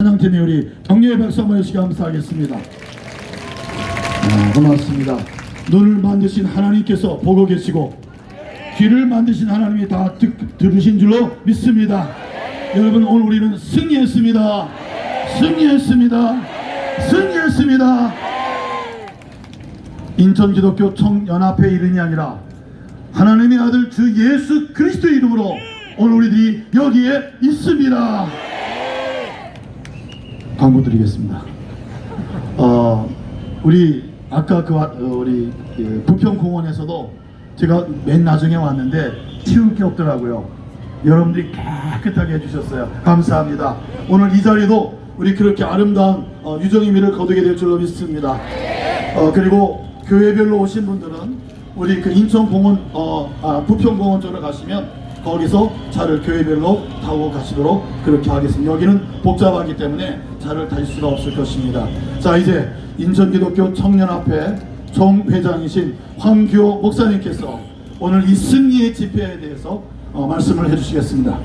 찬양팀의 우리 격려의 박수 한번 해주시기 감사하겠습니다. 아, 고맙습니다. 눈을 만드신 하나님께서 보고 계시고 귀를 만드신 하나님이 다 듣, 들으신 줄로 믿습니다. 여러분 오늘 우리는 승리했습니다. 승리했습니다. 승리했습니다. 인천 기독교 청연합회 이름이 아니라 하나님의 아들 주 예수 그리스도 이름으로 오늘 우리들이 여기에 있습니다. 광고 드리겠습니다. 어, 우리 아까 그 와- 어, 우리 그 부평 공원에서도 제가 맨 나중에 왔는데 치울 게 없더라고요. 여러분들이 깨끗하게 해주셨어요. 감사합니다. 오늘 이 자리도 우리 그렇게 아름다운 어, 유정의 미를 거두게 될 줄로 믿습니다. 어, 그리고 교회별로 오신 분들은 우리 그 인천공원, 어, 아, 부평공원 쪽으로 가시면 거기서 차를 교회별로 타고 가시도록 그렇게 하겠습니다. 여기는 복잡하기 때문에 차를 타실 수가 없을 것입니다. 자, 이제 인천기독교 청년합회 총회장이신 황규호 목사님께서 오늘 이 승리의 집회에 대해서 어, 말씀을 해주시겠습니다.